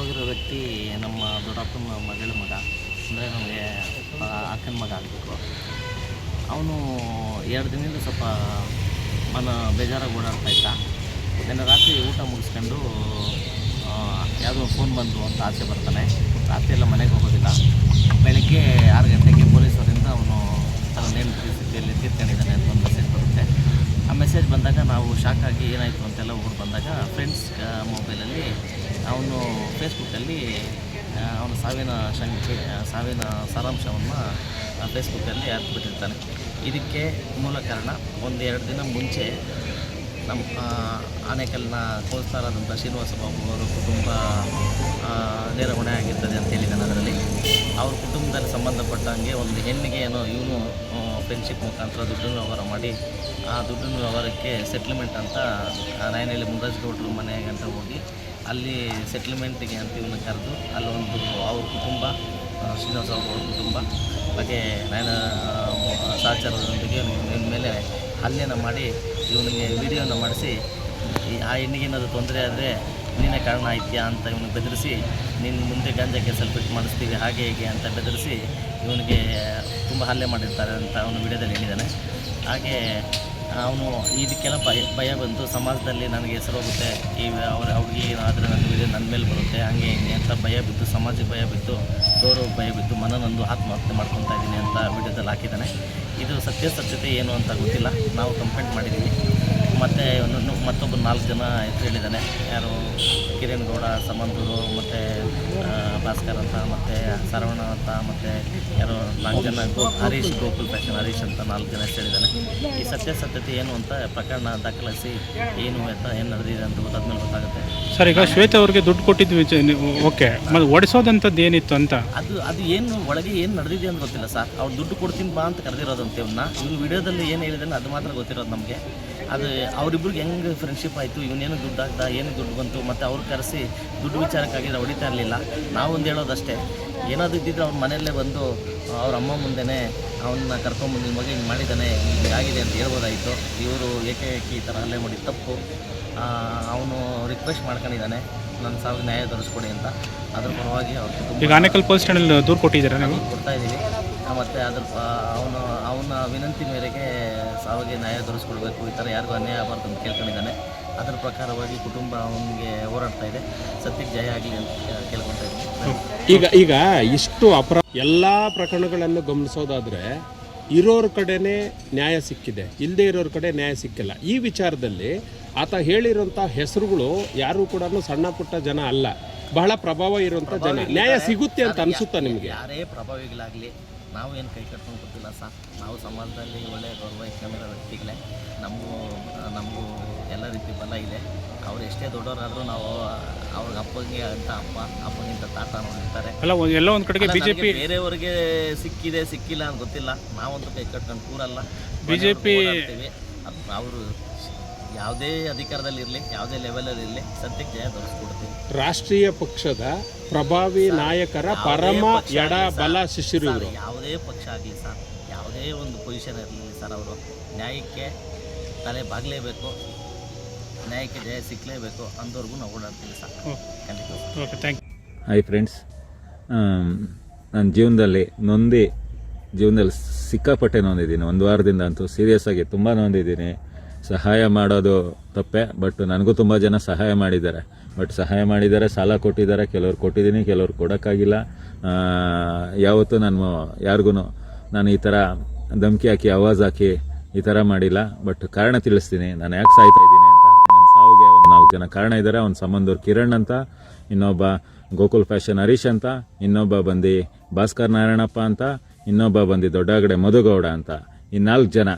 ಸತ್ತೋಗಿರೋ ವ್ಯಕ್ತಿ ನಮ್ಮ ದೊಡ್ಡಪ್ಪನ ಮಗಳ ಮಗ, ಅಂದರೆ ನಮಗೆ ಅಕ್ಕನ ಮಗ ಆಗಬೇಕು. ಅವನು ಎರಡು ದಿನದಿಂದ ಸ್ವಲ್ಪ ಮನ ಬೇಜಾರಾಗಿ ಓಡಾಡ್ತಾ ಇದ್ದ. ನಿನ್ನೆ ರಾತ್ರಿ ಊಟ ಮುಗಿಸ್ಕೊಂಡು ಯಾವುದೋ ಫೋನ್ ಬಂದು ಅಂತ ಆಸೆ ಬರ್ತಾನೆ. ರಾತ್ರಿ ಎಲ್ಲ ಮನೆಗೆ ಹೋಗೋದಿಲ್ಲ. ಬೆಳಗ್ಗೆ ಆರು ಗಂಟೆಗೆ ಪೊಲೀಸರಿಂದ ಅವನು ತನ್ನ ನೇಮ್ ಪರಿಸ್ಥಿತಿಯಲ್ಲಿ ತೀರ್ಕೊಂಡಿದ್ದಾನೆ ಅಂತ ಒಂದು ಮೆಸೇಜ್ ಬರುತ್ತೆ. ಆ ಮೆಸೇಜ್ ಬಂದಾಗ ನಾವು ಶಾಕ್ ಆಗಿ ಏನಾಯಿತು ಅಂತೆಲ್ಲ ಊರು ಬಂದಾಗ ಫ್ರೆಂಡ್ಸ್ ಮೊಬೈಲಲ್ಲಿ ಅವನು ಫೇಸ್ಬುಕ್ಕಲ್ಲಿ ಅವನ ಸಾವಿನ ಶಂಕೆ ಸಾವಿನ ಸಾರಾಂಶವನ್ನು ಫೇಸ್ಬುಕ್ಕಲ್ಲಿ ಹಾಕ್ಬಿಟ್ಟಿರ್ತಾನೆ. ಇದಕ್ಕೆ ಮೂಲ ಕಾರಣ ಒಂದು ಎರಡು ದಿನ ಮುಂಚೆ ನಮ್ಮ ಆನೆಕಲ್ನ ಕೋಲ್ಸ್ತಾರಾದಂಥ ಶ್ರೀನಿವಾಸ ಬಾಬು ಅವರು ಕುಟುಂಬ ಆ, ನೇರ ಹೊಣೆ ಆಗಿರ್ತದೆ ಅಂತ ಹೇಳಿದ್ದಾನೆ ಅದರಲ್ಲಿ. ಅವ್ರ ಕುಟುಂಬದಲ್ಲಿ ಸಂಬಂಧಪಟ್ಟಂಗೆ ಒಂದು ಹೆಣ್ಣಿಗೆ ಏನೋ ಇವನು ಫ್ರೆಂಡ್ಶಿಪ್ ಮುಖಾಂತರ ದುಡ್ಡನ್ನು ವ್ಯವಹಾರ ಮಾಡಿ ಆ ದುಡ್ಡನ್ನು ವ್ಯವಹಾರಕ್ಕೆ ಸೆಟ್ಲ್ಮೆಂಟ್ ಅಂತ ನಾಯನಹಳ್ಳಿ ಮುನ್ರಾಜ್ ಗೌಡ್ರ ಮನೆಗೆ ಅಂತ ಹೋಗಿ ಅಲ್ಲಿ ಸೆಟ್ಲ್ಮೆಂಟಿಗೆ ಅಂತ ಇವನ್ನ ಕರೆದು ಅಲ್ಲೊಂದು ಅವ್ರ ಕುಟುಂಬ ಶ್ರೀನಿವಾಸ ಅವ್ರ ಕುಟುಂಬ ಬಗ್ಗೆ ನಾನು ಸಹಚಾರದೊಂದಿಗೆ ಮೇಲೆ ಹಲ್ಲೆನ ಮಾಡಿ ಇವನಿಗೆ ವಿಡಿಯೋನ ಮಾಡಿಸಿ ಆ ಹೆಣ್ಣಿಗೆ ಏನಾದರೂ ತೊಂದರೆ ಆದರೆ ನೀನೇ ಕಾರಣ ಆಯ್ತೀಯಾ ಅಂತ ಇವನಿಗೆ ಬೆದರಿಸಿ, ನೀನು ಮುಂದೆ ಗಾಂಜಾಕ್ಕೆ ಫಿಟ್ ಮಾಡಿಸ್ತೀವಿ, ಹಾಗೆ ಹೀಗೆ ಅಂತ ಬೆದರಿಸಿ ಇವನಿಗೆ ತುಂಬ ಹಲ್ಲೆ ಮಾಡಿರ್ತಾರೆ ಅಂತ ಅವನು ವಿಡಿಯೋದಲ್ಲಿ ಹೇಳಿದ್ದಾನೆ. ಹಾಗೆ ಅವನು ಇದಕ್ಕೆಲ್ಲ ಭಯ ಭಯ ಬಂತು. ಸಮಾಜದಲ್ಲಿ ನನಗೆ ಹೆಸರು ಹೋಗುತ್ತೆ. ಈ ಅವ್ರ, ಅವ್ರಿಗೆ ಏನಾದರೆ ವಿಡಿಯೋ ನನ್ನ ಮೇಲೆ ಬರುತ್ತೆ, ಹಂಗೆ ಹಿಂಗೆ ಅಂತ ಭಯ ಬಿತ್ತು. ಸಮಾಜಕ್ಕೆ ಭಯ ಬಿತ್ತು. ಗೌರವ ಭಯ ಬಿತ್ತು. ಮನನೊಂದು ಆತ್ಮಹತ್ಯೆ ಮಾಡ್ಕೊತಾ ಇದ್ದೀನಿ ಅಂತ ವಿಡಿಯೋದಲ್ಲಿ ಹಾಕಿದ್ದಾನೆ. ಇದು ಸತ್ಯಾಸತ್ಯತೆ ಏನು ಅಂತ ಗೊತ್ತಿಲ್ಲ. ನಾವು ಕಂಪ್ಲೇಂಟ್ ಮಾಡಿದ್ದೀವಿ. ಮತ್ತು ಇನ್ನೊಂದು ಮತ್ತೊಬ್ಬ ನಾಲ್ಕು ಜನ ಹೆಸರು ಹೇಳಿದ್ದಾನೆ ಯಾರು ಕಿರಣ್ ಗೌಡ ಸಮಂತೂರು ಮತ್ತು ಭಾಸ್ಕರ್ ಅಂತ ಮತ್ತು ಸರವಣ ಅಂತ ಮತ್ತು ಯಾರು ನಾಲ್ಕು ಜನ ಗೋ ಹರೀಶ್ ಗೋಕುಲ್ ಫ್ಯಾಷನ್ ಹರೀಶ್ ಅಂತ ನಾಲ್ಕು ಜನ ಹೆಸರು ಹೇಳಿದ್ದಾನೆ ಈ ಸತ್ಯಾಸತ್ಯತೆ ಏನು ಅಂತ ಪ್ರಕರಣ ದಾಖಲಿಸಿ ಏನು ಅಂತ ಏನು ನಡೆದಿದೆ ಅಂತ ಗೊತ್ತಾದ್ಮೇಲೆ ಗೊತ್ತಾಗುತ್ತೆ. ಸರ್ ಈಗ ಶ್ವೇತ ಅವ್ರಿಗೆ ದುಡ್ಡು ಕೊಟ್ಟಿದ್ವಿ ಓಕೆ. ಮತ್ತು ಓಡಿಸೋದಂಥದ್ದು ಏನಿತ್ತು ಅಂತ? ಅದು ಅದು ಏನು ಒಳಗೆ ಏನು ನಡೆದಿದೆ ಅಂತ ಗೊತ್ತಿಲ್ಲ ಸರ್. ಅವ್ರು ದುಡ್ಡು ಕೊಡ್ತೀನಿ ಬಾ ಅಂತ ಕರೆದಿರೋದಂತೆ ಇವನ್ನ ಇವ್ನು ವಿಡಿಯೋದಲ್ಲಿ ಏನು ಹೇಳಿದಾನೆ ಅದು ಮಾತ್ರ ಗೊತ್ತಿರೋದು ನಮಗೆ. ಅದು ಅವರಿಬ್ರಿಗೆ ಹೆಂಗೆ ಫ್ರೆಂಡ್ಶಿಪ್ ಆಯಿತು ಇವನೇನು ದುಡ್ಡು ಹಾಕ್ದ ಏನು ದುಡ್ಡು ಬಂತು ಮತ್ತು ಅವ್ರು ಕರೆಸಿ ದುಡ್ಡು ವಿಚಾರಕ್ಕಾಗಿ ಹೊಡಿತಾ ಇರಲಿಲ್ಲ. ನಾವೊಂದು ಹೇಳೋದಷ್ಟೇ ಏನಾದರೂ ಇದ್ದಿದ್ರೆ ಅವ್ರ ಮನೆಯಲ್ಲೇ ಬಂದು ಅವ್ರ ಅಮ್ಮ ಮುಂದೆನೇ ಅವನ್ನ ಕರ್ಕೊಂಬಂದು ನಿಮ್ಮ ಮಗ ಹಿಂಗೆ ಮಾಡಿದ್ದಾನೆ ಹಿಂಗೆ ಆಗಿದೆ ಅಂತ ಹೇಳ್ಬೋದಾಯಿತು. ಇವರು ಏಕೆ ಏಕೆ ಈ ಥರ ಅಲ್ಲೇ ಮಾಡಿ ತಪ್ಪು. ಅವನು ರಿಕ್ವೆಸ್ಟ್ ಮಾಡ್ಕೊಂಡಿದ್ದಾನೆ ನನ್ನ ಸಾವಿರ ನ್ಯಾಯ ತರಿಸ್ಕೊಡಿ ಅಂತ. ಅದ್ರ ಪರವಾಗಿ ಅವ್ರು ಈಗ ಆನೇಕಲ್ ಪೊಲೀಸ್ ಸ್ಟ್ಯಾಂಡಲ್ಲಿ ದೂರು ಕೊಟ್ಟಿದ್ದೀರಾ ನೀವು? ಕೊಡ್ತಾ ಇದ್ದೀವಿ ಮತ್ತು ಅದ್ರ ಅವನು ಅವನ ವಿನಂತಿ ಮೇರೆಗೆ ಸಾವಿಗೆ ನ್ಯಾಯ ದೊರಕಿಸ್ಕೊಡ್ಬೇಕು ಈ ಥರ ಯಾರಿಗೂ ಅನ್ಯಾಯ ಆಗಬಾರ್ದು ಅಂತ ಕೇಳ್ಕೊಂಡಿದ್ದಾನೆ. ಅದರ ಪ್ರಕಾರವಾಗಿ ಕುಟುಂಬ ಅವನಿಗೆ ಹೋರಾಡ್ತಾ ಇದೆ. ಸತ್ಯಕ್ಕೆ ಜಯ ಆಗಲಿ ಅಂತ ಕೇಳ್ಕೊತಾ ಇದ್ದೀನಿ. ಈಗ ಈಗ ಇಷ್ಟು ಅಪರಾಧ ಎಲ್ಲ ಪ್ರಕರಣಗಳನ್ನು ಗಮನಿಸೋದಾದ್ರೆ ಇರೋರ ಕಡೆನೇ ನ್ಯಾಯ ಸಿಕ್ಕಿದೆ. ಇಲ್ಲದೆ ಇರೋರ ಕಡೆ ನ್ಯಾಯ ಸಿಕ್ಕಿಲ್ಲ. ಈ ವಿಚಾರದಲ್ಲಿ ಆತ ಹೇಳಿರೋಂಥ ಹೆಸರುಗಳು ಯಾರು ಕೂಡ ಸಣ್ಣ ಪುಟ್ಟ ಜನ ಅಲ್ಲ. ಬಹಳ ಪ್ರಭಾವ ಇರುವಂಥ ಜನ. ನ್ಯಾಯ ಸಿಗುತ್ತೆ ಅಂತ ಅನಿಸುತ್ತಾ ನಿಮಗೆ? ಯಾರೇ ಪ್ರಭಾವಿಗಳಾಗಲಿ ನಾವು ಏನು ಕೈ ಕಟ್ಕೊಂಡು ಗೊತ್ತಿಲ್ಲ ಸರ್. ನಾವು ಸಮಾಜದಲ್ಲಿ ಒಳ್ಳೆಯ ಗೌರವ ಇಟ್ಕೊಂಡಿರೋ ವ್ಯಕ್ತಿಗಳೇ. ನಮಗೂ ನಮಗೂ ಎಲ್ಲ ರೀತಿ ಬಲ ಇದೆ. ಅವ್ರು ಎಷ್ಟೇ ದೊಡ್ಡವರಾದರೂ ನಾವು ಅವ್ರಿಗೆ ಅಪ್ಪಗೆ ಅಂತ ಅಪ್ಪ ಅಪ್ಪಗಿಂತ ತಾತ ನೋಡಿರ್ತಾರೆ. ಎಲ್ಲ ಒಂದ್- ಕಡೆಗೆ ಬಿ ಜೆ ನನಗೆ ಬೇರೆಯವ್ರಿಗೆ ಸಿಕ್ಕಿದೆ ಸಿಕ್ಕಿಲ್ಲ ಅಂತ ಗೊತ್ತಿಲ್ಲ. ನಾವಂತೂ ಕೈ ಕಟ್ಕೊಂಡು ಕೂರಲ್ಲ. ಬಿಜೆಪಿ ಅವರು ಯಾವುದೇ ಅಧಿಕಾರದಲ್ಲಿರಲಿ ಯಾವುದೇ ಲೆವೆಲಲ್ಲಿ ಇರಲಿ ಸದ್ಯಕ್ಕೆ ಜಯ ದೊರಕಿಸ್ಕೊಡ್ತೀವಿ ರಾಷ್ಟ್ರೀಯ ಪಕ್ಷದ ಪ್ರಭಾವಿ ನಾಯಕರ ಪರಮ ಎಡ ಬಲ ಶಿಷ್ಯರು ಸರ್, ಇವರು ಯಾವುದೇ ಪಕ್ಷ ಆಗಲಿ ಸರ್ ಯಾವುದೇ ಒಂದು ಪೊಸಿಷನ್ ಇರಲಿ ಸರ್ ಅವರು ನ್ಯಾಯಕ್ಕೆ ತಲೆ ಬಾಗಲೇಬೇಕು ನ್ಯಾಯಕ್ಕೆ ಜಯ ಸಿಕ್ಕಲೇಬೇಕು ಅಂದವ್ರಿಗೂ ನಾವು ಓಡಾಡ್ತೀವಿ ಸರ್. ಖಂಡಿತ. Okay thank you hi friends ನನ್ನ ಜೀವನದಲ್ಲಿ ನೊಂದಿ ಜೀವನದಲ್ಲಿ ಸಿಕ್ಕಾಪಟ್ಟೆ ನೊಂದಿದ್ದೀನಿ. ಒಂದು ವಾರದಿಂದ ಅಂತೂ ಸೀರಿಯಸ್ ಆಗಿ ತುಂಬ ನೊಂದಿದ್ದೀನಿ. ಸಹಾಯ ಮಾಡೋದು ತಪ್ಪೆ ಬಟ್ ನನಗೂ ತುಂಬ ಜನ ಸಹಾಯ ಮಾಡಿದ್ದಾರೆ. ಬಟ್ ಸಹಾಯ ಮಾಡಿದ್ದಾರೆ, ಸಾಲ ಕೊಟ್ಟಿದ್ದಾರೆ, ಕೆಲವ್ರು ಕೊಟ್ಟಿದ್ದೀನಿ, ಕೆಲವ್ರು ಕೊಡೋಕ್ಕಾಗಿಲ್ಲ. ಯಾವತ್ತೂ ನಾನು ಯಾರಿಗೂ ನಾನು ಈ ಥರ ಧಮಕಿ ಹಾಕಿ, ಆವಾಜ್ ಹಾಕಿ ಈ ಥರ ಮಾಡಿಲ್ಲ. ಬಟ್ ಕಾರಣ ತಿಳಿಸ್ತೀನಿ, ನಾನು ಯಾಕೆ ಸಾಯ್ತಾ ಇದ್ದೀನಿ ಅಂತ. ನನ್ನ ಸಾವಿಗೆ ಒಂದು ನಾಲ್ಕು ಜನ ಕಾರಣ ಇದ್ದಾರೆ ಅವ್ನ ಸಂಬಂಧವ್ರು ಕಿರಣ್ ಅಂತ, ಇನ್ನೊಬ್ಬ ಗೋಕುಲ್ ಫ್ಯಾಷನ್ ಹರೀಶ್ ಅಂತ, ಇನ್ನೊಬ್ಬ ಬಂದು ಭಾಸ್ಕರ್ ನಾರಾಯಣಪ್ಪ ಅಂತ, ಇನ್ನೊಬ್ಬ ಬಂದು ದೊಡ್ಡಗಡೆ ಮಧುಗೌಡ ಅಂತ. ಈ ನಾಲ್ಕು ಜನ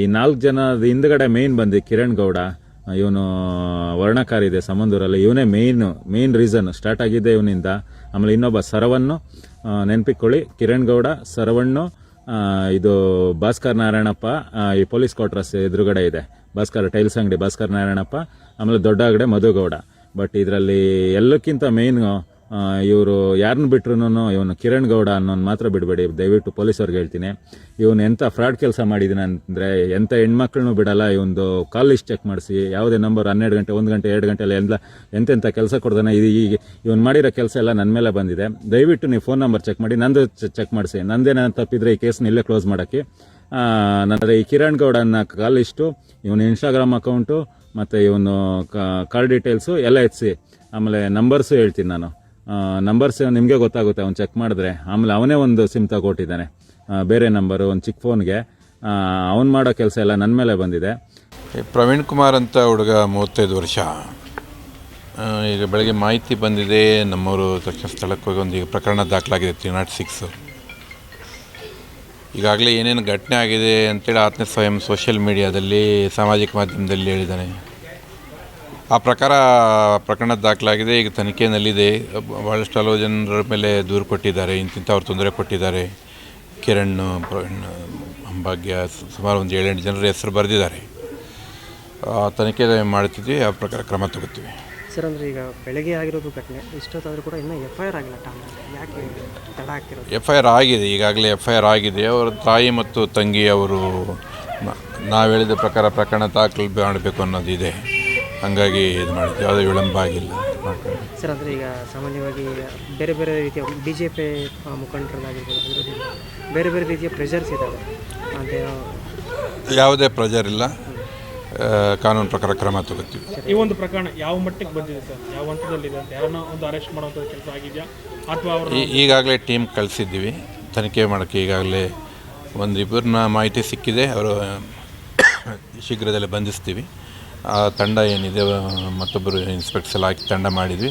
ಈ ನಾಲ್ಕು ಜನದ ಹಿಂದ್ಗಡೆ ಮೇಯ್ನ್ ಬಂದು ಕಿರಣ್ ಗೌಡ, ಇವನು ವರ್ಣಕಾರ ಇದೆ, ಸಮಂದೂರಲ್ಲಿ. ಇವನೇ ಮೇಯ್ನು ಮೇಯ್ನ್ ರೀಸನ್ ಸ್ಟಾರ್ಟ್ ಆಗಿದೆ ಇವನಿಂದ. ಆಮೇಲೆ ಇನ್ನೊಬ್ಬ ಸರವಣ್ಣು ನೆನಪಿಕೊಳ್ಳಿ. ಕಿರಣ್ ಗೌಡ, ಸರವಣ್ಣು ಇದು ಭಾಸ್ಕರ್ ನಾರಾಯಣಪ್ಪ ಈ ಪೊಲೀಸ್ ಕ್ವಾರ್ಟರ್ಸ್ ಎದುರುಗಡೆ ಇದೆ. ಭಾಸ್ಕರ್ ಟೈಲ್ಸ್ ಅಂಗಡಿ, ಭಾಸ್ಕರ್ ನಾರಾಯಣಪ್ಪ. ಆಮೇಲೆ ದೊಡ್ಡ ಅಂಗಡಿ ಮಧುಗೌಡ. ಬಟ್ ಇದರಲ್ಲಿ ಎಲ್ಲಕ್ಕಿಂತ ಮೇಯ್ನ್ ಇವರು ಯಾರನ್ನ ಬಿಟ್ರು ಇವನು ಕಿರಣ್ ಗೌಡ ಅನ್ನೋನು ಮಾತ್ರ ಬಿಡಬೇಡಿ. ದಯವಿಟ್ಟು ಪೊಲೀಸವ್ರಿಗೆ ಹೇಳ್ತೀನಿ. ಇವನು ಎಂಥ ಫ್ರಾಡ್ ಕೆಲಸ ಮಾಡಿದ್ದೀನಿ ಅಂದರೆ ಎಂಥ ಹೆಣ್ಮಕ್ಳನ್ನೂ ಬಿಡಲ್ಲ, ಇವೊಂದು ಕಾಲ್ ಲಿಸ್ಟ್ ಚೆಕ್ ಮಾಡಿಸಿ. ಯಾವುದೇ ನಂಬರ್ ಹನ್ನೆರಡು ಗಂಟೆ, ಒಂದು ಗಂಟೆ, ಎರಡು ಗಂಟೆ ಎಲ್ಲ ಎಂತೆಂಥ ಕೆಲಸ ಕೊಡ್ದಾನೆ, ಇದು ಈಗ ಇವನು ಮಾಡಿರೋ ಕೆಲಸ ಎಲ್ಲ ನನ್ನ ಮೇಲೆ ಬಂದಿದೆ. ದಯವಿಟ್ಟು ನೀವು ಫೋನ್ ನಂಬರ್ ಚೆಕ್ ಮಾಡಿ, ನಂದು ಚೆಕ್ ಮಾಡಿಸಿ. ನಂದೇನ ತಪ್ಪಿದ್ರೆ ಈ ಕೇಸ್ನ ಇಲ್ಲೇ ಕ್ಲೋಸ್ ಮಾಡೋಕ್ಕೆ. ನಂತರ ಈ ಕಿರಣ್ ಗೌಡ ಅನ್ನ ಕಾಲ್ ಲಿಸ್ಟು, ಇವನು ಇನ್ಸ್ಟಾಗ್ರಾಮ್ ಅಕೌಂಟು, ಮತ್ತು ಇವನು ಕಾಲ್ ಡೀಟೇಲ್ಸು ಎಲ್ಲ ಎತ್ಸಿ. ಆಮೇಲೆ ನಂಬರ್ಸು ಹೇಳ್ತೀನಿ ನಾನು. ನಂಬರ್ಸ್ ನಿಮಗೆ ಗೊತ್ತಾಗುತ್ತೆ, ಅವ್ನು ಚೆಕ್ ಮಾಡಿದ್ರೆ. ಆಮೇಲೆ ಅವನೇ ಒಂದು ಸಿಮ್ ತಗೊಟ್ಟಿದ್ದಾನೆ. ಬೇರೆ ನಂಬರು ಒಂದು ಚಿಕ್ಕ ಫೋನ್ಗೆ ಅವ್ನು ಮಾಡೋ ಕೆಲಸ ಎಲ್ಲ ನನ್ನ ಮೇಲೆ ಬಂದಿದೆ. ಪ್ರವೀಣ್ ಕುಮಾರ್ ಅಂತ ಹುಡುಗ ಮೂವತ್ತೈದು ವರ್ಷ. ಈಗ ಬೆಳಗ್ಗೆ ಮಾಹಿತಿ ಬಂದಿದೆ ನಮ್ಮವರು ತಕ್ಷಣ ಸ್ಥಳಕ್ಕೆ ಹೋಗಿ ಒಂದು ಈಗ ಪ್ರಕರಣ ದಾಖಲಾಗಿದೆ ತ್ರೀ ನಾಟ್ ಸಿಕ್ಸು ಈಗಾಗಲೇ ಏನೇನು ಘಟನೆ ಆಗಿದೆ ಅಂತೇಳಿ ಆತ್ಮ ಸ್ವಯಂ ಸೋಷಿಯಲ್ ಮೀಡಿಯಾದಲ್ಲಿ ಸಾಮಾಜಿಕ ಮಾಧ್ಯಮದಲ್ಲಿ ಹೇಳಿದ್ದಾನೆ. ಆ ಪ್ರಕಾರ ಪ್ರಕರಣ ದಾಖಲಾಗಿದೆ. ಈಗ ತನಿಖೆಯಲ್ಲಿದೆ. ಭಾಳಷ್ಟು ಹಲವು ಜನರ ಮೇಲೆ ದೂರು ಕೊಟ್ಟಿದ್ದಾರೆ. ಇಂತಿಂಥವ್ರು ತೊಂದರೆ ಕೊಟ್ಟಿದ್ದಾರೆ. ಕಿರಣ್ ಅಂಬಾಗ್ಯ ಸುಮಾರು ಒಂದು ಏಳೆಂಟು ಜನರ ಹೆಸರು ಬರೆದಿದ್ದಾರೆ. ತನಿಖೆ ಮಾಡ್ತಿದ್ವಿ ಆ ಪ್ರಕಾರ ಕ್ರಮ ತಗೋತೀವಿ. ಸರ್ ಅಂದರೆ ಈಗ ಬೆಳಗ್ಗೆ ಆಗಿರೋದು ಘಟನೆ. ಇಷ್ಟೊತ್ತಾದರೂ ಕೂಡ ಇನ್ನೂ ಎಫ್ ಐ ಆರ್ ಆಗಿಲ್ಲ ಯಾಕೆ ತಡ ಆಗ್ತಿರೋದು ಎಫ್ ಐ ಆರ್ ಆಗಿದೆ. ಈಗಾಗಲೇ ಎಫ್ ಐ ಆರ್ ಆಗಿದೆ. ಅವರ ತಾಯಿ ಮತ್ತು ತಂಗಿ ಅವರು ನಾವು ಹೇಳಿದ ಪ್ರಕಾರ ಪ್ರಕರಣ ದಾಖಲು ಮಾಡಬೇಕು ಅನ್ನೋದಿದೆ ಹಾಗಾಗಿ ಇದು ಮಾಡಿದ್ವಿ ಯಾವುದೇ ವಿಳಂಬ ಆಗಿಲ್ಲ. ಸರ್ ಅಂದರೆ ಈಗ ಸಾಮಾನ್ಯವಾಗಿ ಬೇರೆ ಬೇರೆ ರೀತಿಯ ಬಿ ಜೆ ಪಿ ಮುಖಂಡರಲ್ಲಾಗಿರ್ಬೋದು ವಿರೋಧಿ ಬೇರೆ ಬೇರೆ ರೀತಿಯ ಪ್ರೆಷರ್ಸ್ ಇದ್ದಾವೆ. ಅಂದರೆ ಯಾವುದೇ ಪ್ರೆಜರ್ ಇಲ್ಲ. ಕಾನೂನು ಪ್ರಕಾರ ಕ್ರಮ ತಗೋತೀವಿ. ಈ ಒಂದು ಪ್ರಕರಣ ಯಾವ ಮಟ್ಟಕ್ಕೆ ಬಂದಿದೆ ಸರ್? ಯಾವ ಹಂತದಲ್ಲಿದೆ ಅಂತ? ಯಾರನ್ನ ಒಂದು ಅರೆಸ್ಟ್ ಮಾಡುವಂಥ ಕೆಲಸ ಆಗಿದೆಯಾ? ಅಥವಾ ಅವ್ರ ಈಗಾಗಲೇ ಟೀಮ್ ಕಳಿಸಿದ್ದೀವಿ. ತನಿಖೆ ಮಾಡೋಕ್ಕೆ ಈಗಾಗಲೇ ಒಂದು ಇಬ್ಬರನ್ನ ಮಾಹಿತಿ ಸಿಕ್ಕಿದೆ. ಅವರು ಶೀಘ್ರದಲ್ಲೇ ಬಂಧಿಸ್ತೀವಿ. ಆ ತಂಡ ಏನಿದೆ ಮತ್ತೊಬ್ಬರು ಇನ್ಸ್ಪೆಕ್ಟರ್ಸ್ ಎಲ್ಲ ಹಾಕಿ ತಂಡ ಮಾಡಿದ್ವಿ.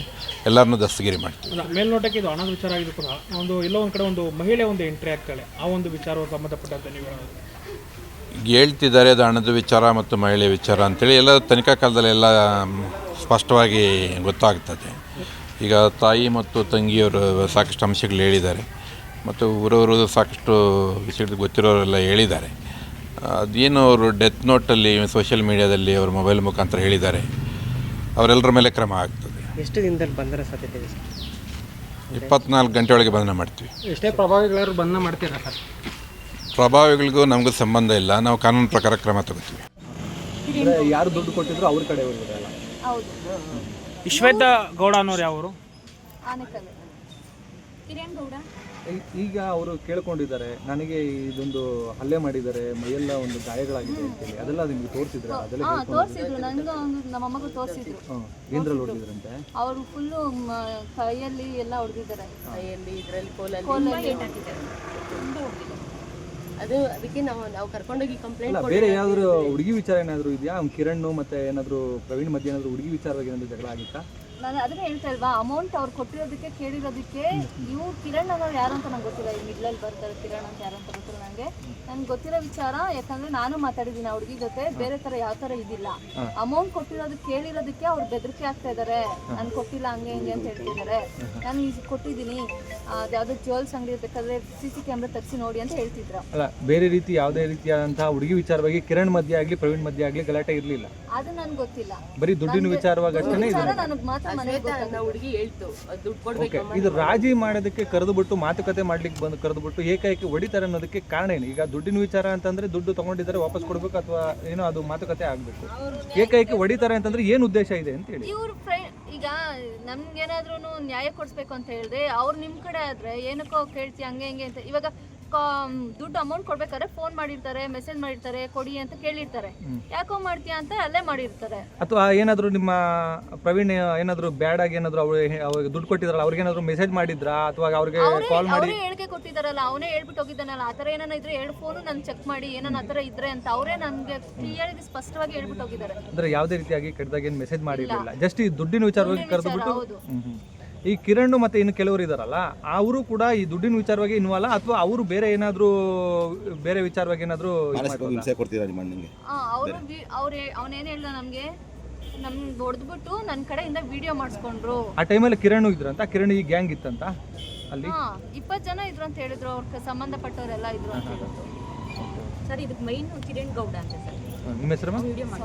ಎಲ್ಲರನ್ನೂ ದಸ್ತಗಿರಿ ಮಾಡ್ತೀವಿ. ಮೇಲ್ನೋಟಕ್ಕೆ ಇದು ಹಣದ ವಿಚಾರ ಆಗಿದ್ದು ಕೂಡ. ಒಂದು ಎಲ್ಲೋ ಒಂದು ಕಡೆ ಒಂದು ಮಹಿಳೆ ಒಂದು ಎಂಟ್ರಿ ಆಗ್ತಾಳೆ ಆ ಒಂದು ವಿಚಾರ ಸಂಬಂಧಪಟ್ಟಂತೆ ನೀವು ಹೇಳ್ತಿದ್ದಾರೆ ಅದು ಹಣದ ವಿಚಾರ ಮತ್ತು ಮಹಿಳೆ ವಿಚಾರ ಅಂತೇಳಿ. ಎಲ್ಲ ತನಿಖಾ ಕಾಲದಲ್ಲಿ ಎಲ್ಲ ಸ್ಪಷ್ಟವಾಗಿ ಗೊತ್ತಾಗ್ತದೆ. ಈಗ ತಾಯಿ ಮತ್ತು ತಂಗಿಯವರು ಸಾಕಷ್ಟು ಅಂಶಗಳು ಹೇಳಿದ್ದಾರೆ. ಮತ್ತು ಊರವರು ಸಾಕಷ್ಟು ವಿಷಯಗಳು ಗೊತ್ತಿರೋರೆಲ್ಲ ಹೇಳಿದ್ದಾರೆ. ಅದೇನು ಅವರು ಡೆತ್ ನೋಟಲ್ಲಿ ಸೋಷಿಯಲ್ ಮೀಡಿಯಾದಲ್ಲಿ ಅವರು ಮೊಬೈಲ್ ಮುಖಾಂತರ ಹೇಳಿದ್ದಾರೆ. ಅವರೆಲ್ಲರ ಮೇಲೆ ಕ್ರಮ ಆಗ್ತದೆ. ಎಷ್ಟು ದಿನದಲ್ಲಿ ಬಂದರ ಸಾಧ್ಯತೆ ಇದೆ ಸರ್? ಇಪ್ಪತ್ನಾಲ್ಕು ಗಂಟೆ ಒಳಗೆ ಬಂಧನ ಮಾಡ್ತೀವಿ. ಎಷ್ಟೇ ಪ್ರಭಾವಿಗಳಾದ್ರು ಬಂಧನ ಮಾಡ್ತೀರಾ ಸರ್? ಪ್ರಭಾವಿಗಳಿಗೂ ನಮಗೂ ಸಂಬಂಧ ಇಲ್ಲ. ನಾವು ಕಾನೂನು ಪ್ರಕಾರ ಕ್ರಮ ತಗೋತೀವಿ. ಯಾರು ದುಡ್ಡು ಕೊಟ್ಟಿದ್ರು ಅವ್ರ ಕಡೆ ಹೋಗಿದ್ರಲ್ಲ ಹೌದು. ವಿಶ್ವೇತ ಗೌಡ ಅನ್ನೋರು ಯಾವರು? ಆನೆಕಲ್ಲು. ಕಿರಣ್ ಗೌಡ. ಈಗ ಅವರು ಕೇಳ್ಕೊಂಡಿದ್ದಾರೆ ನನಗೆ ಇದೊಂದು ಹಲ್ಲೆ ಮಾಡಿದ್ದಾರೆ ಮೈಯೆಲ್ಲ ಒಂದು ಗಾಯಗಳಾಗಿದೆ ಅಂತೇಳಿ ಅದೆಲ್ಲ ನಿಮ್ಗೆ ತೋರಿಸಿದ್ರೆ? ಅದೆಲ್ಲ ಹಾ ತೋರಿಸಿದ್ರು. ನನಗೂ ಅವ್ನು ನಮ್ಮ ಅಮ್ಮಗೂ ತೋರಿಸಿದ್ರು. ಏನ್ರಲ್ಲಿ ಹೊಡೆದಿದ್ರಂತೆ? ಅವರು ಫುಲ್ಲು ಕೈಯಲ್ಲಿ ಎಲ್ಲ ಹೊಡೆದಿದ್ದಾರೆ. ಕೈಯಲ್ಲಿ ಇದರಲ್ಲಿ ಕೋಲಲ್ಲಿ. ಕೋಲಲ್ಲಿ. ಅದು ಅದಕ್ಕೆ ನಾವು ನಾವು ಕರ್ಕೊಂಡೋಗಿ ಕಂಪ್ಲೇಂಟ್ ಬೇರೆ ಯಾವ್ದಾದ್ರು ಹುಡುಗಿ ವಿಚಾರ ಏನಾದ್ರು ಇದೆಯಾ? ಅವ್ನು ಕಿರಣ್ ಮತ್ತೆ ಏನಾದ್ರು ಪ್ರವೀಣ್ ಮಧ್ಯೆ ಏನಾದ್ರು ಹುಡುಗಿ ವಿಚಾರವಾಗಿ ಏನಾದ್ರು ಜಗಳ ಆಗಿತ್ತಾ? ನಾನು ಅದನ್ನೇ ಹೇಳ್ತಾ ಇಲ್ವಾ? ಅಮೌಂಟ್ ಅವ್ರು ಕೊಟ್ಟಿರೋದಕ್ಕೆ ಕೇಳಿರೋದಕ್ಕೆ ಇವ್ರು ಕಿರಣ್ ಅನ್ನೋರು ಯಾರು ಅಂತ ನಂಗೆ ಗೊತ್ತಿಲ್ಲ. ಈ ಮಿಡ್ಲಲ್ಲಿ ಬರ್ತಾರೆ ಕಿರಣ್ ಅಂತ ಯಾರು ಅಂತ ಗೊತ್ತಿಲ್ಲ ನನಗೆ ನನ್ಗೆ ಗೊತ್ತಿರೋ ವಿಚಾರ ಯಾಕಂದ್ರೆ ನಾನು ಮಾತಾಡಿದ್ದೀನಿ ಹುಡುಗಿ ಜೊತೆ ಬೇರೆ ತರ ಯಾವ ತರ ಇದಿಲ್ಲ. ಅಮೌಂಟ್ ಕೊಟ್ಟಿರೋದಕ್ಕೆ ಕೇಳಿರೋದಕ್ಕೆ ಅವ್ರು ಬೆದರಿಕೆ ಆಗ್ತಾ ಇದ್ದಾರೆ ನಾನು ಕೊಟ್ಟಿಲ್ಲ ಹಂಗೆ ಹಿಂಗೆ ಅಂತ ಹೇಳ್ತಿದ್ದಾರೆ ನಾನು ಈಗ ಕೊಟ್ಟಿದ್ದೀನಿ. ಅದ್ಯಾವುದೋ ಜ್ಯುವೆಲ್ಸ್ ಅಂಗಡಿ ಬೇಕಾದ್ರೆ ಸಿ ಸಿ ಕ್ಯಾಮ್ರಾ ತರಿಸಿ ನೋಡಿ ಅಂತ ಹೇಳ್ತಿದ್ರು. ಅಲ್ಲ ಬೇರೆ ರೀತಿ ಯಾವುದೇ ರೀತಿಯಾದಂತಹ ಹುಡುಗಿ ವಿಚಾರವಾಗಿ ಕಿರಣ್ ಮಧ್ಯೆ ಆಗಲಿ ಪ್ರವೀಣ್ ಮಧ್ಯೆ ಆಗಲಿ ಗಲಾಟೆ ಇರಲಿಲ್ಲ. ಅದು ನನ್ಗೆ ಗೊತ್ತಿಲ್ಲ. ಬರೀ ದುಡ್ಡಿನ ವಿಚಾರವಾಗಿ ಅಷ್ಟೇ ಇದು ವಿಚಾರ ನನಗೆ ಮಾತ್ರ ಮನೆಗೆ ಶ್ವೇತಾ ಅನ್ನೋ ಹುಡುಗಿ ಹೇಳ್ತು. ಅದ್ ದುಡ್ಡು ಕೊಡ್ಬೇಕು ಓಕೆ ಇದು ರಾಜಿ ಮಾಡೋದಕ್ಕೆ ಕರೆದು ಬಿಟ್ಟು ಮಾತುಕತೆ ಮಾಡ್ಲಿಕ್ಕೆ ಬಂದು ಕರೆದು ಬಿಟ್ಟು ಏಕಾಏಕಿ ಹೊಡಿತಾರೆ ಅನ್ನೋದಕ್ಕೆ ಕಾರಣ ಏನು? ಈಗ ದುಡ್ಡಿನ ವಿಚಾರ ಅಂತಂದ್ರೆ ದುಡ್ಡು ತಗೊಂಡಿದ್ದಾರೆ ವಾಪಸ್ ಕೊಡ್ಬೇಕು ಅಥವಾ ಏನೋ ಅದು ಮಾತುಕತೆ ಆಗ್ಬೇಕು. ಏಕಾಏಕಿ ಹೊಡಿತಾರೆ ಅಂತಂದ್ರೆ ಏನು ಉದ್ದೇಶ ಇದೆ ಅಂತ ಹೇಳಿ. ಇವ್ರ ಫ್ರೆಂಡ್ ಈಗ ನಮ್ಗೇನಾದ್ರೂ ನ್ಯಾಯ ಕೊಡಿಸ್ಬೇಕು ಅಂತ ಹೇಳಿದ್ರೆ ಅವ್ರು ನಿಮ್ ಕಡೆ ಆದ್ರೆ ಏನಕ್ಕೋ ಕೇಳ್ತಿ ಹಂಗೆ ಹಿಂಗೆ ಅಂತ. ಇವಾಗ ದುಡ್ಡು ಅಮೌಂಟ್ ಕೊಡ್ಬೇಕಾದ್ರೆ ಫೋನ್ ಮಾಡಿರ್ತಾರೆ ಮೆಸೇಜ್ ಮಾಡಿರ್ತಾರೆ ಕೊಡಿ ಅಂತ ಕೇಳಿರ್ತಾರೆ. ಯಾಕೋ ಮಾಡ್ತೀಯ ಅಂತ ಅಲ್ಲೇ ಮಾಡಿರ್ತಾರೆ. ಅಥವಾ ಏನಾದ್ರು ನಿಮ್ಮ ಪ್ರವೀಣ್ ಏನಾದ್ರು ಬ್ಯಾಡ್ ಆಗಿ ಏನಾದ್ರು ಅವ್ರು ಅವ್ರಿಗೆ ದುಡ್ಡು ಕೊಟ್ಟಿದ್ರಲ್ಲ ಅವ್ರಿಗೆ ಏನಾದ್ರು ಮೆಸೇಜ್ ಮಾಡಿದ್ರಾ? ಅಥವಾ ಅವ್ರಿಗೆ ಅವರೇ ಕಾಲ್ ಮಾಡಿ? ಹೇಳಿಕೆ ಕೊಟ್ಟಿದಾರಲ್ಲ ಅವನೇ ಹೇಳ್ಬಿಟ್ಟು ಹೋಗಿದ್ದಾನಲ್ಲ ಆ ಥರ ಏನಾನ ಇದ್ರೆ ಎರಡು ಫೋನು ನಾನು ಚೆಕ್ ಮಾಡಿ ಏನಾನ ಆ ಥರ ಇದ್ರೆ ಅಂತ ಅವರೇ ನನಗೆ ಕ್ಲಿಯರ್ ಸ್ಪಷ್ಟವಾಗಿ ಹೇಳ್ಬಿಟ್ಟು ಹೋಗಿದ್ದಾರೆ. ಅಂದ್ರೆ ಯಾವುದೇ ರೀತಿಯಾಗಿ ಕೆಟ್ಟದಾಗ ಏನು ಮೆಸೇಜ್ ಮಾಡಿರಲಿಲ್ಲ. ಜಸ್ಟ್ ಈ ದುಡ್ಡಿನ ವಿಚಾರವಾಗಿ ಕರೆದುಬಿಟ್ಟು ಕರೆದು ಬಿಟ್ಟು. ಈ ಕಿರಣ್ ಮತ್ತೆ ಇನ್ನು ಕೆಲವರು ಇದಾರಲ್ಲ ಅವರು ಕೂಡ ಈ ದುಡ್ಡಿನ ವಿಚಾರವಾಗಿ ಇನ್ವಾಲ ಅಥವಾ ಅವರು ಬೇರೆ ಏನಾದ್ರು ಬೇರೆ ವಿಚಾರವಾಗಿ ಏನಾದ್ರು? ಹಿಂಸೆ ಕೊಡ್ತೀರಾ ನಿಮ್ಮ ಅಣ್ಣಂಗೆ ಅವರು ಅವ್ರು ಅವನೇನು ಹೇಳ್ದ ನಮಗೆ ನಮ್ಗೆ ಹೊಡೆದ್ಬಿಟ್ಟು ನನ್ನ ಕಡೆಯಿಂದ ವಿಡಿಯೋ ಮಾಡಿಸ್ಕೊಂಡ್ರು. ಆ ಟೈಮಲ್ಲಿ ಕಿರಣ್ ಇದ್ರಂತ ಕಿರಣ್ ಈ ಗ್ಯಾಂಗ್ ಇತ್ತಂತ ಅಲ್ಲಿ? ಹಾ ಇಪ್ಪತ್ತು ಜನ ಇದ್ರು ಅಂತ ಹೇಳಿದ್ರು ಅವ್ರ ಸಂಬಂಧಪಟ್ಟವರೆಲ್ಲ ಇದ್ರು ಅಂತ ಹೇಳಿದ್ರು. ಸರ್ ಇದಕ್ಕೆ ಮೈನ್ ಕಿರಣ್ ಗೌಡ ಅಂತ ಸರ್. ನಿಮ್ಮ ಹೆಸರು ವಿಡಿಯೋ ಮಾಡಿ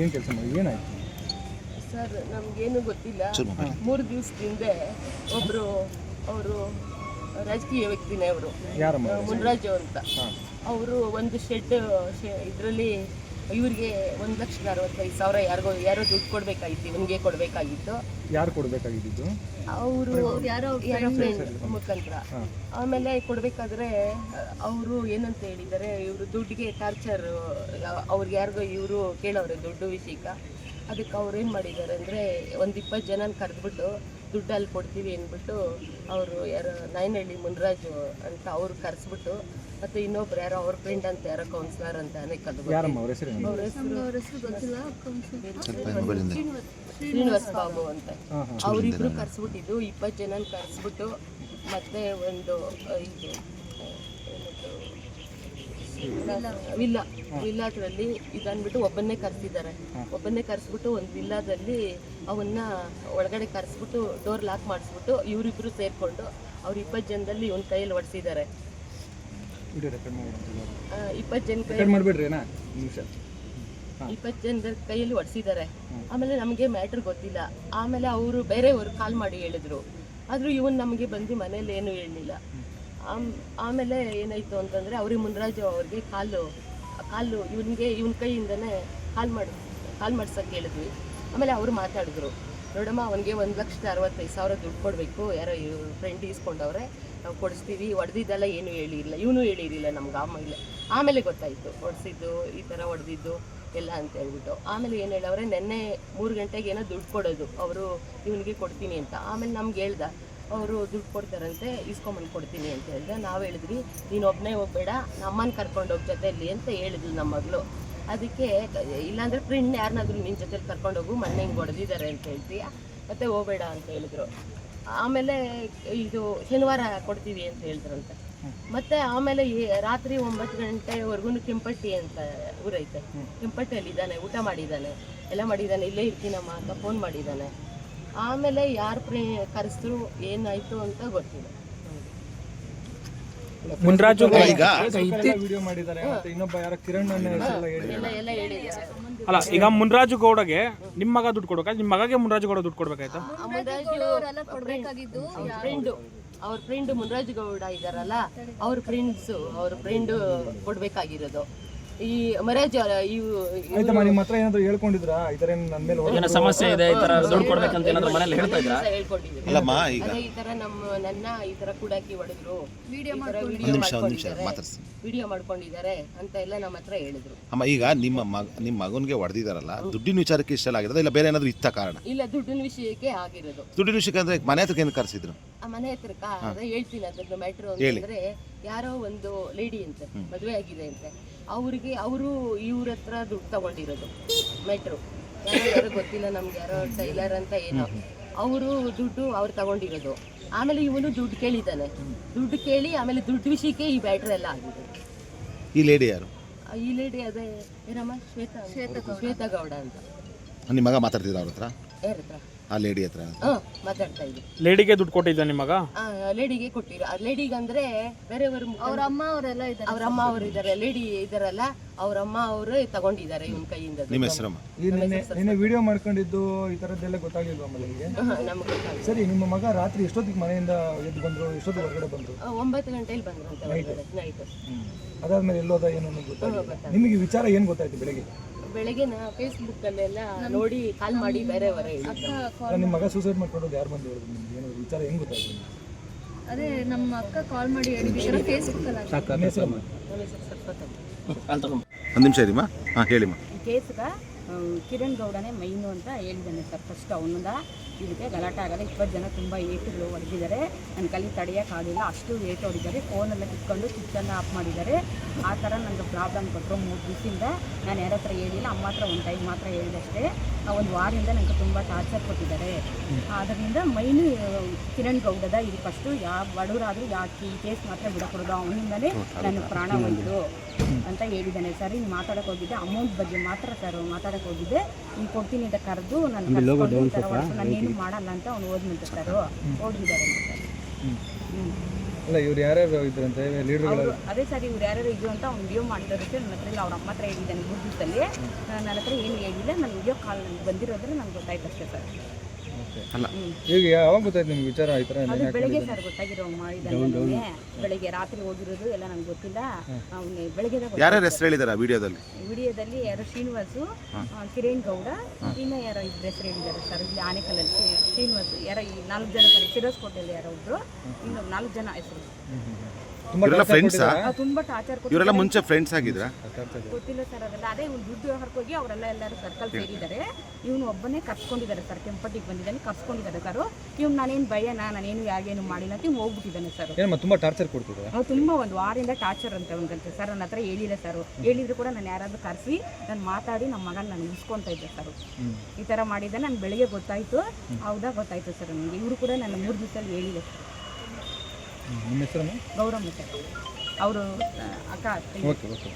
ಏನು ಕೆಲಸ ಮಾಡಿ ಏನಾಯ್ತು? ಸರ್ ನಮಗೇನು ಗೊತ್ತಿಲ್ಲ. ಮೂರು ದಿವಸದಿಂದ ಒಬ್ಬರು ಅವರು ರಾಜಕೀಯ ವ್ಯಕ್ತಿನೇ ಅವರು ಮುನ್ರಾಜು ಅಂತ. ಅವರು ಒಂದು ಶೆಡ್ ಇದರಲ್ಲಿ ಇವ್ರಿಗೆ ಒಂದು ಲಕ್ಷದ ಅರವತ್ತೈದು ಸಾವಿರ ಯಾರಿಗೋ ಯಾರೋ ದುಡ್ಡು ಕೊಡಬೇಕಾಗಿತ್ತು ಇವನಿಗೆ ಕೊಡಬೇಕಾಗಿತ್ತು. ಯಾರು ಕೊಡಬೇಕಾಗಿದ್ದು? ಅವರು ಯಾರೋ ಯಾರೋ ಫ್ರೆಂಡ್ ಮುಖಾಂತರ. ಆಮೇಲೆ ಕೊಡಬೇಕಾದ್ರೆ ಅವರು ಏನಂತ ಹೇಳಿದ್ದಾರೆ ಇವರು ದುಡ್ಡಿಗೆ ಟಾರ್ಚರ್ ಅವ್ರಿಗೆ ಯಾರಿಗೋ ಇವರು ಕೇಳವ್ರೆ ದುಡ್ಡು ವಿಷಯಕ್ಕೆ. ಅದಕ್ಕೆ ಅವ್ರು ಏನು ಮಾಡಿದ್ದಾರೆ ಅಂದರೆ ಒಂದು ಇಪ್ಪತ್ತು ಜನನ ಕರೆದ್ಬಿಟ್ಟು ದುಡ್ಡು ಅಲ್ಲಿ ಕೊಡ್ತೀವಿ ಅಂದ್ಬಿಟ್ಟು ಅವರು ಯಾರೋ ನಾಯನಹಳ್ಳಿ ಮುನ್ರಾಜು ಅಂತ ಅವ್ರು ಕರೆಸ್ಬಿಟ್ಟು ಮತ್ತು ಇನ್ನೊಬ್ರು ಯಾರೋ ಅವ್ರ ಫ್ರೆಂಡ್ ಅಂತ ಯಾರೋ ಕೌನ್ಸಿಲರ್ ಅಂತ ಶ್ರೀನಿವಾಸ ಯಾರಮ್ಮ? ಅವ್ರ ಹೆಸರು ಅವ್ರ ಹೆಸರು ಅವ್ರ ಹೆಸರು ಗೊತ್ತಿಲ್ಲ. ಶ್ರೀನಿವಾಸ್ ಬಾಬು ಅಂತ. ಅವರಿಬ್ರು ಕರ್ಸ್ಬಿಟ್ಟಿದ್ದು ಇಪ್ಪತ್ತು ಜನನ ಕರೆಸ್ಬಿಟ್ಟು ಮತ್ತೆ ಒಂದು ಇದು ವಿಲ್ಲ ವಿಲ್ಲಾದ್ರಲ್ಲಿ ಇದನ್ಬಿಟ್ಟು ಒಬ್ಬನ್ನೇ ಕರ್ಸಿದ್ದಾರೆ. ಒಬ್ಬನ್ನೇ ಕರ್ಸ್ಬಿಟ್ಟು ಒಂದು ವಿಲ್ಲಾದಲ್ಲಿ ಅವನ್ನ ಒಳಗಡೆ ಕರ್ಸ್ಬಿಟ್ಟು ಡೋರ್ ಲಾಕ್ ಮಾಡಿಸ್ಬಿಟ್ಟು ಇವರಿಬ್ರು ಸೇರ್ಕೊಂಡು ಅವ್ರ ಇಪ್ಪತ್ತು ಜನದಲ್ಲಿ ಇವನ್ ಕೈಯಲ್ಲಿ ಹೊಡ್ಸಿದ್ದಾರೆ ಇಪ್ಪತ್ತು ಜನ ಇಪ್ಪತ್ತು ಜನದ ಕೈಯಲ್ಲಿ ಹೊಡ್ಸಿದ್ದಾರೆ ಆಮೇಲೆ ನಮಗೆ ಮ್ಯಾಟ್ರ್ ಗೊತ್ತಿಲ್ಲ. ಆಮೇಲೆ ಅವರು ಬೇರೆಯವರು ಕಾಲ್ ಮಾಡಿ ಹೇಳಿದ್ರು. ಆದರೂ ಇವನ್ ನಮಗೆ ಬಂದು ಮನೇಲಿ ಏನೂ ಹೇಳಲಿಲ್ಲ. ಆಮೇಲೆ ಏನಾಯಿತು ಅಂತಂದರೆ ಅವ್ರಿಗೆ ಮುನ್ರಾಜು ಅವ್ರಿಗೆ ಕಾಲು ಕಾಲು ಇವನಿಗೆ ಇವನ ಕೈಯಿಂದನೇ ಕಾಲ್ ಮಾಡಿ, ಕಾಲ್ ಮಾಡ್ಸೋಕ್ಕೆ ಹೇಳಿದ್ವಿ. ಆಮೇಲೆ ಅವರು ಮಾತಾಡಿದ್ರು. ನೋಡಮ್ಮ, ಅವನಿಗೆ ಒಂದು ಲಕ್ಷದ ಅರವತ್ತೈದು ಸಾವಿರ ದುಡ್ಡು ಕೊಡಬೇಕು. ಯಾರೋ ಫ್ರೆಂಡ್ ಈಸ್ಕೊಂಡವ್ರೆ, ನಾವು ಕೊಡಿಸ್ತೀವಿ. ಹೊಡೆದಿದ್ದೆಲ್ಲ ಏನೂ ಹೇಳಿರಲಿಲ್ಲ. ಇವನು ಹೇಳಿರಲಿಲ್ಲ ನಮ್ಗೆ ಇಲ್ಲ ಆಮೇಲೆ ಗೊತ್ತಾಯಿತು. ಹೊಡೆಸಿದ್ದು ಈ ಥರ ಹೊಡೆದಿದ್ದು ಎಲ್ಲ ಅಂತ ಹೇಳ್ಬಿಟ್ಟು. ಆಮೇಲೆ ಏನು ಹೇಳವ್ರೆ, ನೆನ್ನೆ ಮೂರು ಗಂಟೆಗೆ ಏನೋ ದುಡ್ಡು ಕೊಡೋದು. ಅವರು ಇವನಿಗೆ ಕೊಡ್ತೀನಿ ಅಂತ. ಆಮೇಲೆ ನಮ್ಗೆ ಹೇಳ್ದ ಅವರು ದುಡ್ಡು ಕೊಡ್ತಾರಂತೆ ಇಸ್ಕೊಂಬಂದು ಕೊಡ್ತೀನಿ ಅಂತ ಹೇಳಿದ್ರೆ, ನಾವು ಹೇಳಿದ್ವಿ, ನೀನು ಒಬ್ಬನೇ ಹೋಗ್ಬೇಡ ನಮ್ಮನ್ನು ಕರ್ಕೊಂಡು ಹೋಗಿ ಜೊತೆಯಲ್ಲಿ ಅಂತ ಹೇಳಿದ್ಲು ನಮ್ಮ ಮಗಳು. ಅದಕ್ಕೆ, ಇಲ್ಲಾಂದ್ರೆ ಫ್ರೆಂಡ್ ಯಾರನ್ನಾದ್ರೂ ನಿನ್ನ ಜೊತೆಲಿ ಕರ್ಕೊಂಡು ಹೋಗು, ಮೊನ್ನೆ ಹಿಂಗೆ ಹೊಡೆದಿದ್ದಾರೆ ಅಂತ ಹೇಳ್ತೀಯ? ಮತ್ತೆ ಹೋಗ್ಬೇಡ ಅಂತ ಹೇಳಿದ್ರು. ಆಮೇಲೆ ಇದು ಶನಿವಾರ ಕೊಡ್ತೀವಿ ಅಂತ ಹೇಳಿದ್ರಂತೆ ಮತ್ತೆ ಆಮೇಲೆ ರಾತ್ರಿ ಒಂಬತ್ತು ಗಂಟೆವರೆಗೂ ಕೆಂಪಟ್ಟಿ ಅಂತ ಊರೈತೆ. ಕೆಂಪಟ್ಟಿಯಲ್ಲಿ ಇದ್ದಾನೆ ಊಟ ಮಾಡಿದ್ದಾನೆ, ಎಲ್ಲ ಮಾಡಿದ್ದಾನೆ, ಇಲ್ಲೇ ಇರ್ತೀನಮ್ಮ ಅಂತ ಫೋನ್ ಮಾಡಿದ್ದಾನೆ. ಆಮೇಲೆ ಯಾರು ಪ್ರೇ ಕರೆಸಿದ್ರು ಏನಾಯ್ತು ಅಂತ ಗೊತ್ತಿಲ್ಲ. ಮುನ್ರಾಜು ವಿಡಿಯೋ ಮಾಡಿದ್ದಾರೆ ಮತ್ತೆ ಇನ್ನೊಬ್ಬ ಯಾರೋ ಕಿರಣ್ ಅನ್ನೋ ಹೆಸರೆಲ್ಲ ಎಲ್ಲ ಎಲ್ಲ ಅಲ್ಲ ಈಗ ಮುನ್ರಾಜು ಗೌಡಗೆ ನಿಮ್ಮ ಮಗ ದುಡ್ಡು ಕೊಡ್ಬೇಕಾ? ನಿಮ್ಮ ಮಗಗೆ ಮುನ್ರಾಜು ಗೌಡ ದುಡ್ಡು ಕೊಡ್ಬೇಕಾಯ್ತಾ? ಫ್ರೆಂಡು ಅವ್ರ ಫ್ರೆಂಡ್ ಮುನ್ರಾಜು ಗೌಡ ಇದಾರಲ್ಲ ಅವ್ರ ಫ್ರೆಂಡ್ಸ್ ಅವ್ರ ಫ್ರೆಂಡ್ ಕೊಡ್ಬೇಕಾಗಿರೋದು. ಈ ಮರಾಜ್ ಇವು ನಿಮ್ಮ ಹತ್ರ ಏನಾದ್ರು ಹೇಳ್ಕೊಂಡಿದ್ರಾ? ಥರ ನನ್ನ ಮೇಲೆ ಏನೋ ಸಮಸ್ಯೆ ಇದೆ ಈ ತರ ದುಡ್ಡು ಕೊಡ್ಬೇಕಂತ ಏನಾದ್ರು ಮನೇಲಿ ಹೇಳ್ತಾ ಇದ್ರಾ? ಅಲ್ಲಮ್ಮ ಈಗ ಅದೇ ಈ ತರ ನಮ್ಮ ನನ್ನ ಈ ತರ ಕೂಡಾಕಿ ಹೊಡೆದ್ರು. ವಿಡಿಯೋ ಒಂದು ನಿಮಿಷ ಒಂದು ನಿಮಿಷ ಮಾತಾಡ್ಸಿ. ವಿಡಿಯೋ ಮಾಡ್ಕೊಂಡಿದ್ದಾರೆ ಅಂತ ಎಲ್ಲ ನಮ್ಮ ಹತ್ರ ಹೇಳಿದ್ರು. ಅಮ್ಮ ಈಗ ನಿಮ್ಮ ಮಗ ನಿಮ್ಮ ಮಗನಿಗೆ ಹೊಡೆದಿದಾರಲ್ಲ ದುಡ್ಡಿನ ವಿಚಾರಕ್ಕೆ ಇಷ್ಟ ಆಗಿರೋದು ಇಲ್ಲ ಬೇರೆ ಏನಾದ್ರೂ ಇತ್ತ ಕಾರಣ? ಇಲ್ಲ ದುಡ್ಡಿನ ವಿಷಯಕ್ಕೆ ಆಗಿರೋದು. ದುಡ್ಡಿನ ವಿಷಯಕ್ಕೆ ಅಂದ್ರೆ ಮನೆ ಹತ್ರಕ್ಕೆ ಏನು ಕರೆಸಿದ್ರು? ಆ ಮನೆ ಹತ್ರಕ್ಕ? ಅದೇ ಹೇಳ್ತೀನಿ ಅದ್ರದ್ದು ಮ್ಯಾಟ್ರು ಅಂತಂದ್ರೆ ಯಾರೋ ಒಂದು ಲೇಡಿ ಅಂತೆ ಮದುವೆ ಆಗಿದೆ ಅಂತೆ. ಅವ್ರಿಗೆ ಅವರು ಇವ್ರ ಹತ್ರ ದುಡ್ಡು ತಗೊಂಡಿರೋದು. ಮೆಟ್ರೋ ಯಾರೋ ಗೊತ್ತಿಲ್ಲ ನಮ್ಗೆ ಯಾರೋ ಟೈಲರ್ ಅಂತ ಏನೋ. ಅವರು ದುಡ್ಡು ಅವ್ರು ತಗೊಂಡಿರೋದು. ಆಮೇಲೆ ಇವನು ದುಡ್ಡು ಕೇಳಿದ್ದಾನೆ. ದುಡ್ಡು ಕೇಳಿ ಆಮೇಲೆ ದುಡ್ಡು ವಿಷಯಕ್ಕೆ ಈ ಬ್ಯಾಟ್ರಿ ಎಲ್ಲ ಆಗಿದೆ. ಈ ಲೇಡಿ ಯಾರು? ಆ, ಈ ಲೇಡಿ ಅದೇ ಏನಮ್ಮ ಶ್ವೇತಾ. ಶ್ವೇತಾ ಗೌಡ ಅಂತ. ನಿಮ್ಮ ಮಗ ಮಾತಾಡ್ತಿದ್ದ ಅವ್ರ ಹತ್ರ? ಯಾರ ಹತ್ರ? ಆ ಲೇಡಿ ಹತ್ರ ಹಾಂ ಮಾತಾಡ್ತಾ ಇದ್ರು ಲೇಡಿಗೆ ದುಡ್ಡು ಕೊಟ್ಟಿದ್ದ ನಿಮ್ಮ ಮಗ ಆ ಲೇಡಿಗೆ ಕೊಟ್ಟಿರು ಆ ಲೇಡಿಗೆ ಅಂದ್ರೆ ಬೇರೆಯವರು ಅವ್ರ ಅಮ್ಮ ಅವರೆಲ್ಲ ಇದ್ದಾರೆ. ಅವ್ರ ಅಮ್ಮ ಅವರು ಇದ್ದಾರೆ. ಲೇಡಿ ಇದಾರಲ್ಲ ಅವ್ರ ಅಮ್ಮ ಅವರು ತಗೊಂಡಿದ್ದಾರೆ ಇವನ್ ಕೈಯಿಂದ ನಿಮ್ಮ ಹೆಸರಮ್ಮ ಈ ನಿನ್ನೆ ವಿಡಿಯೋ ಮಾಡ್ಕೊಂಡಿದ್ದು ಈ ತರದ್ದೆಲ್ಲ ಗೊತ್ತಾಗಿಲ್ವ ಮನೆಗೆ ನಿಮಗೆ? ನಮ್ಗೆ ಸರಿ ನಿಮ್ಮ ಮಗ ರಾತ್ರಿ ಎಷ್ಟೊತ್ತಿಗೆ ಮನೆಯಿಂದ ಎದ್ದು ಬಂದ್ರು? ಎಷ್ಟೊತ್ತಿಗೆ ಹೊರಗಡೆ ಬಂದ್ರು? ಒಂಬತ್ತು ಗಂಟೆಲಿ ಬಂದ್ರು ಅಂತ ನೈಟ್ ಅದಾದ್ಮೇಲೆ ಎಲ್ಲೋದ ಏನು ಅನ್ನೋದು ಗೊತ್ತಾ ನಿಮಗೆ ವಿಚಾರ ಏನು ಗೊತ್ತಾಯ್ತು ಬೆಳಗ್ಗೆ? ಬೆಳಗ್ಗೆ ನಾ ಫೇಸ್ಬುಕ್ ಅಲ್ಲೆಲ್ಲ ನೋಡಿ ಕಾಲ್ ಮಾಡಿ ಬೇರೆಯವರೇ ನಿಮ್ಮ ಮಗ ಸೂಸೈಡ್ ಮಾಡ್ಕೊಂಡು ಯಾರು ಬಂದು ಹೇಳಿದ್ರು ನಿಮ್ಗೆ? ಏನು ವಿಚಾರ ಹೆಂಗ್ ಗೊತ್ತಾಯ್ತು ಅದೇ ನಮ್ಮ ಅಕ್ಕ ಕಾಲ್ ಮಾಡಿ ಹೇಳಿದ್ರು. ಫೇಸ್ಬುಕ್ ಅಲ್ಲ ಹೆಸರಮ್ಮ? ನಮ್ಮ ಹೆಸರು ಒಂದು ನಿಮಿಷ ಇರಿಮ್ಮ ಹಾಂ ಹೇಳಿಮ್ಮ ಕೇಸ್ಗ ಕಿರಣ್ ಗೌಡನೇ ಮೈನು ಅಂತ ಹೇಳಿದ್ದಾನೆ ಸರ್ ಫಸ್ಟ್ ಅವನಿಂದ ಇದಕ್ಕೆ ಗಲಾಟೆ ಆಗಲ್ಲ ಇಪ್ಪತ್ತು ಜನ ತುಂಬ ಏಟುಗಳು ಹೊಡೆದಿದ್ದಾರೆ ನನ್ನ ಕಲಿ ತಡೆಯೋಕ್ಕಾಗಲಿಲ್ಲ ಅಷ್ಟು ಏಟು ಹೊಡಿದ್ದಾರೆ. ಫೋನೆಲ್ಲ ಕಿತ್ಕೊಂಡು ಸ್ವಿಚ್ಚನ್ನು ಆಫ್ ಮಾಡಿದ್ದಾರೆ. ಆ ಥರ ನನಗೆ ಪ್ರಾಬ್ಲಮ್ ಕೊಟ್ಟರು ಮೂರು ದಿವಸದಿಂದ. ನಾನು ಯಾರ ಹತ್ರ ಹೇಳಿಲ್ಲ ಅಮ್ಮ ಹತ್ರ ಒಂದು ಟೈಮ್ ಮಾತ್ರ ಹೇಳಿದಷ್ಟೇ. ಒಂದು ವಾರದಿಂದ ನನಗೆ ತುಂಬ ಟಾರ್ಚರ್ ಕೊಟ್ಟಿದ್ದಾರೆ. ಅದರಿಂದ ಮೈನು ಕಿರಣ್ ಗೌಡದ ಇದು ಫಸ್ಟು ಯಾವ ಬಡವರಾದರೂ ಯಾಕೆ ಈ ಕೇಸ್ ಮಾತ್ರ ಬಿಡಕೊಡೋದು? ಅವನಿಂದಲೇ ನನ್ನ ಪ್ರಾಣ ಹೋಯಿತು ಅಂತ ಹೇಳಿದ್ದಾನೆ. ಸರ್ ಇನ್ನು ಮಾತಾಡಕ್ಕೆ ಹೋಗಿದ್ದೆ. ಅಮೌಂಟ್ ಬಗ್ಗೆ ಮಾತ್ರ ಸರ್ ಮಾತಾಡಕ್ಕೆ ಹೋಗಿದ್ದೆ. ನೀನು ಕೊಡ್ತೀನಿ ಅಂತ ಕರೆದು ನಾನು ಏನು ಮಾಡಲ್ಲ ಅಂತ ಅವ್ನು ಹೋದ್ನಂತೆ ಸರ್ ಹೋಗಿದ್ದಾರೆ ಸರ್ ಹ್ಞೂ ಅಲ್ಲ ಇವ್ರು ಯಾರ್ಯಾರು ಇದ್ರಂತೆ? ಲೀಡರ್ಗಳು ಅದೇ ಸರ್ ಇವ್ರು ಯಾರ್ಯಾರು ಇದು ಅಂತ ಅವ್ನು ವಿಡಿಯೋ ಮಾಡಿರೋದಕ್ಕೆ ನನ್ನ ಹತ್ರ ಇಲ್ಲ ಅವ್ರ ಅಮ್ಮ ಹತ್ರ ಹೇಳಿದ್ದಾನೆ ಮೂರು ನನ್ನ ಹತ್ರ ಏನು ಹೇಳಿಲ್ಲ ನಾನು ವಿಡಿಯೋ ಕಾಲ್ ಬಂದಿರೋದ್ರೆ ನನಗೆ ಗೊತ್ತಾಯ್ತು ಅಷ್ಟೇ ಸರ್. ಈಗ ಯಾವಾಗ ಗೊತ್ತಾಯ್ತು ನಿಮ್ಗೆ ವಿಚಾರ ಈ ಥರ ಅದು ಬೆಳಗ್ಗೆ ಸರ್ ಗೊತ್ತಾಗಿರೋ ಮಾಡಿದ್ದಾನೆ ಬೆಳಿಗ್ಗೆ ರಾತ್ರಿ ಹೋಗಿರೋದು ಎಲ್ಲ ನಂಗೆ ಗೊತ್ತಿಲ್ಲ. ಅವ್ನಿಗೆ ಬೆಳಿಗ್ಗೆ ಯಾರ್ಯಾರ ಹೆಸರು ಹೇಳಿದಾರ ವಿಡಿಯೋದಲ್ಲಿ? ವಿಡಿಯೋದಲ್ಲಿ ಯಾರು ಶ್ರೀನಿವಾಸು ಆ, ಕಿರಣ್ ಗೌಡ ಇನ್ನು ಯಾರೋ ಇಬ್ಬರು ಹೆಸರು ಹೇಳಿದ್ದಾರೆ ಸರ್. ಇಲ್ಲಿ ಆನೆಕಲ್ಲಲ್ಲಿ ಶ್ರೀ- ಶ್ರೀನಿವಾಸ್ ಯಾರೋ ಈ ನಾಲ್ಕು ಜನ ಸರ್ ಸಿರೋಸ್ ಕೋಟೆಯಲ್ಲಿ ಯಾರೋ ಒಬ್ರು. ಇನ್ನೊಂದು ನಾಲ್ಕು ಜನ ಹೆಸರು. ಇವರೆಲ್ಲ ಫ್ರೆಂಡ್ಸಾ ತುಂಬಾ ತುಂಬ ಟಾರ್ಚರ್ ಇವರೆಲ್ಲ ಮುಂಚೆ ಫ್ರೆಂಡ್ಸ್ ಆಗಿದ್ರ? ಗೊತ್ತಿಲ್ಲ ಸರ್ ಅದೆಲ್ಲ ಅದೇ ಒಂದು ದುಡ್ಡು ವ್ಯವಹಾರಕ್ಕೆ ಹೋಗಿ ಅವರೆಲ್ಲ ಎಲ್ಲರೂ ಸರ್ಕಲ್ ಸೇರಿದ್ದಾರೆ. ಇವನು ಒಬ್ಬನೇ ಕರ್ಸ್ಕೊಂಡಿದ್ದಾರೆ ಸರ್ ಕೆಂಪಟ್ಟಿಗೆ ಬಂದಿದ್ದಾನೆ ಕರ್ಸ್ಕೊಂಡಿದ್ದಾರೆ ಸರ್. ಇವ್ನು ನಾನೇನು ಭಯನಾ ನಾನೇನು ಯಾಗೇನು ಮಾಡಿಲ್ಲ ಅಂತ ಇವ್ನು ಹೋಗ್ಬಿಟ್ಟಿದ್ದಾನೆ ಸರ್. ಏನಮ್ಮ ತುಂಬಾ ಟಾರ್ಚರ್ ಕೊಡ್ತಿದ್ದಾರೆ? ಅವ್ನು ತುಂಬ ಒಂದು ವಾರದಿಂದ ಟಾರ್ಚರ್ ಅಂತ ಅವನಿಗಂತೆ ಸರ್ ನನ್ನ ಹತ್ರ ಹೇಳಿಲ್ಲ ಸರ್. ಹೇಳಿದ್ರು ಕೂಡ ನಾನು ಯಾರಾದರೂ ಕರೆಸಿ ನಾನು ಮಾತಾಡಿ ನಮ್ಮ ಮಗನ ನಾನು ಉಳಿಸ್ಕೊತಾ ಇದ್ದೆ ಸರ್. ಈ ಥರ ಮಾಡಿದ್ದೆ ನಾನು ಬೆಳಿಗ್ಗೆ ಗೊತ್ತಾಯಿತು. ಹೌದಾ ಗೊತ್ತಾಯಿತು ಸರ್ ನನಗೆ. ಇವರು ಕೂಡ ನನ್ನ ಮೂರು ದಿವಸದಲ್ಲಿ ಹೇಳಿದೆ ನಿಮ್ಮ ಹೆಸರನ್ನು ಗೌರಮ್ಮ ಸರ್. ಅವರು ಅಕ್ಕ. Okay okay.